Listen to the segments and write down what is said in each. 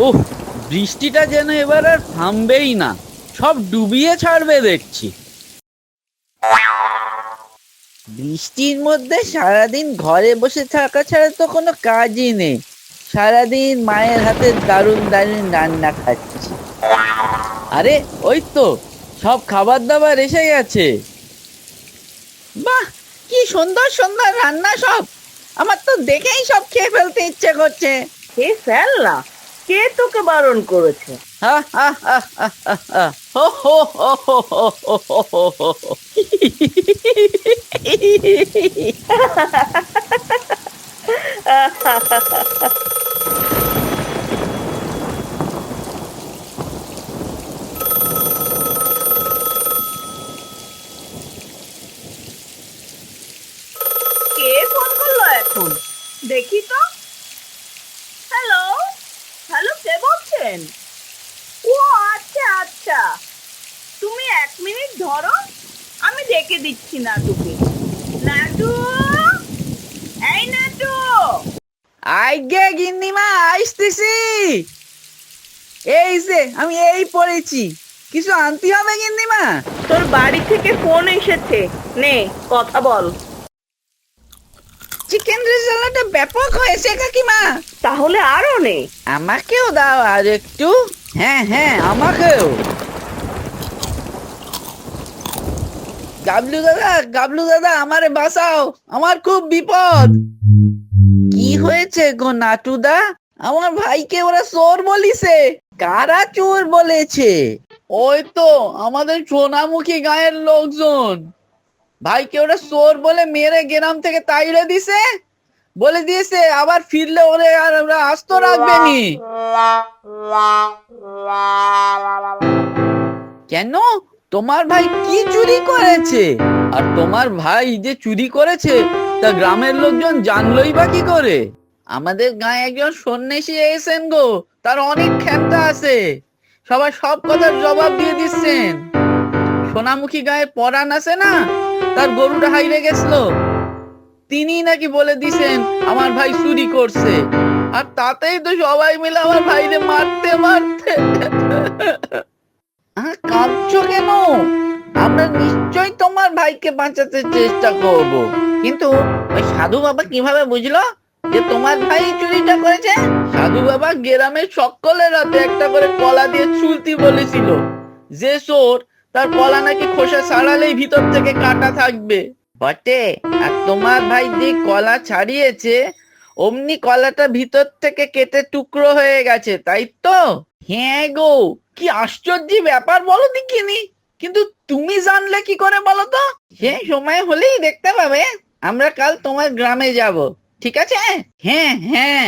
ওহ, বৃষ্টিটা যেন এবার আর থামবেই না। সব ডুবিয়ে ছাড়বে দেখছি। বৃষ্টির মধ্যে সারাদিন ঘরে বসে থাকা ছাড়া তো কোনো কাজই নেই। সারাদিন মায়ের হাতে দারুণ দারুণ রান্না খাচ্ছি। আরে, ওই তো, সব খাবার দাবার এসে গেছে। বাহ, কি সুন্দর সুন্দর রান্না সব। আমার তো দেখেই সব খেয়ে ফেলতে ইচ্ছে করছে। কে ফেল না কে তোকে বারণ করেছে? কে ফোন করল এখন? দেখি তো। বলছেন? ও আচ্ছা আচ্ছা। তুমি এক মিনিট ধরো আমি ডেকে দিচ্ছি নাটুকে। নাটু! এই নাটু! আইগে গিন্নিমা আসতেছি। এই যে আমি এই পড়েছি। কিছু আনতে হবে গিন্নিমা? তোর বাড়ি থেকে ফোন এসেছে। নে কথা বল। চিকেন রেজালাটা ব্যাপক হয়েছে কাকিমা। তাহলে আরও নে আমাকেও দাও আর একটু। হ্যাঁ হ্যাঁ আমাকেও। গাবলু দাদা গাবলু দাদা আমারে বাঁচাও। আমার খুব বিপদ। কি হয়েছে গো নাটুদা? আমার ভাইকে ওরা চোর বলিছে। কারা চোর বলেছে? ওই তো আমাদের সোনামুখী গায়ের লোকজন। ভাইকে ওরা চোর বলে মেরে গ্রাম থেকে তাইড়ে দিছে? বলে দিয়েছে, আবার ফিরলে ওরে আর ওরা আস্ত রাখবেনি কেন? তোমার ভাই কি চুরি করেছে? আর তোমার ভাই যে চুরি করেছে, তা গ্রামের লোকজন জানলই বা কি করে? আমাদের গায়ে একজন সন্ন্যাসী এসেছেন গো, তার অনেক ক্ষমতা আছে। সবাই সব কথার জবাব দিয়ে দিচ্ছেন। সোনামুখী গায়ে পরাণ আছে না? তার গরুটা হাইরে গেছিল। তিনি নাকি বলে দিছেন, আমার ভাই চুরি করছে। আর তাতেই তো সবাই মিলে আমার ভাইরে মারতে মারতে। কেন? আমরা তোমার ভাইকে বাঁচাতে চেষ্টা করব। কিন্তু ওই সাধু বাবা কীভাবে বুঝলো যে তোমার ভাই চুরিটা করেছে? সাধু বাবা গ্রামের সকলের হাতে একটা করে কলা দিয়ে চুলতি বলেছিল, যে চোর তার কলা নাকি খোসা ছাড়ালেই ভিতর থেকে কাটা থাকবে। বটে, আর তোমার ভাই যে কলা ছাড়িয়েছে, অমনি কলাটা ভিতর থেকে কেটে টুকরো হয়ে গেছে, তাই তো? হ্যাঁ গো, কি আশ্চর্য ব্যাপার বলো দেখিনি। কিন্তু তুমি জানলে কি করে বলো তো? সে সময় হলেই দেখতে পাবে। আমরা কাল তোমার গ্রামে যাব, ঠিক আছে? হ্যাঁ হ্যাঁ।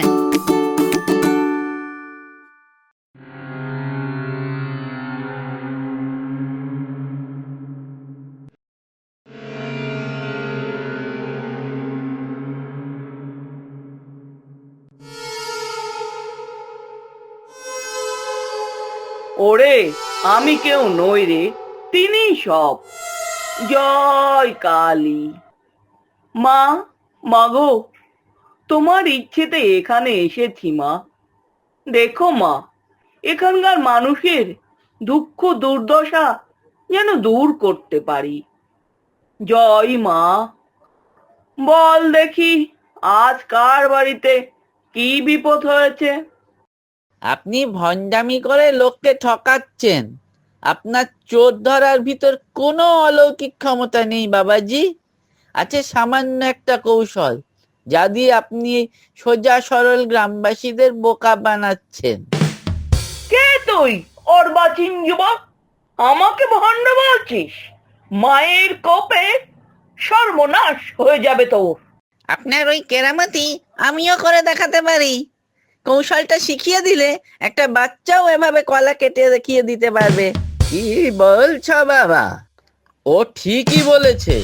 ওরে, আমি কেউ নই রে তিনি সব। জয় কালী। মা, মাগো, তোমার ইচ্ছেতে এখানে এসেছি মা। দেখো মা, এখানকার মানুষের দুঃখ দুর্দশা যেন দূর করতে পারি। জয় মা। বল দেখি, আজ কার বাড়িতে কি বিপদ হয়েছে? আপনি ভণ্ডামি করে লোককে ঠকাচ্ছেন। আপনার চোর ধরার ভিতর কোনো অলৌকিক ক্ষমতা নেই বাবাজি। আছে সামান্য একটা কৌশল যা দিয়ে আপনি সোজা সরল গ্রামবাসীদের বোকা বানাচ্ছেন। কে তুই? অর্বাচীন যুবক? আমাকে ভণ্ড বলছিস? মায়ের কোপে সর্বনাশ হয়ে যাবে তোর। আপনার ওই কেরামতি আমিও করে দেখাতে পারি। কৌশলটা শিখিয়ে দিলে একটা বাচ্চাও এভাবে কলা কেটে দেখিয়ে দিতে পারবে। কি বলছ বাবা? ও ঠিকই বলেছে।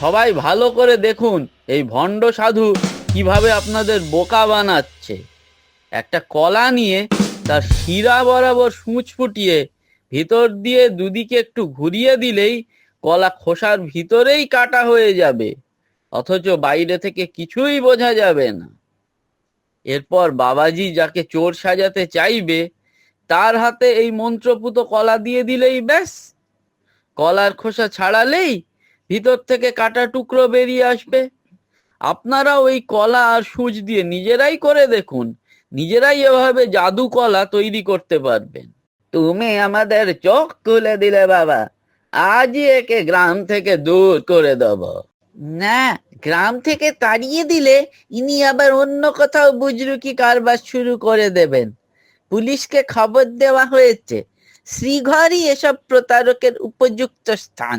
সবাই ভালো করে দেখুন এই ভণ্ড সাধু কীভাবে আপনাদের বোকা বানাচ্ছে। একটা কলা নিয়ে তার শিরা বরাবর সূচ ফুটিয়ে ভিতর দিয়ে দুদিকে একটু ঘুরিয়ে দিলেই কলা খোসার ভিতরেই কাটা হয়ে যাবে। অথচ বাইরে থেকে কিছুই বোঝা যাবে না। এরপর বাবাজি যাকে চোর সাজাতে চাইবে, তার হাতে এই মন্ত্রপুত কলা দিয়ে দিলেই ব্যাস। কলার খোসা ছাড়ালেই ভিতর থেকে কাটা টুকরো বেরিয়ে আসবে। আপনারা ওই কলা আর সুচ দিয়ে নিজেরাই করে দেখুন, নিজেরাই এভাবে জাদু কলা তৈরি করতে পারবেন। তুমি আমাদের চোখ তুলে দিলে বাবা, আজই একে গ্রাম থেকে দূর করে দেব। না, গ্রাম থেকে তাড়িয়ে দিলে ইনি আবার অন্য কোথাও বুজরুকি কারবার শুরু করে দেবেন। পুলিশকে খবর দেওয়া হয়েছে, শ্রীঘরই এসব প্রতারকের উপযুক্ত স্থান।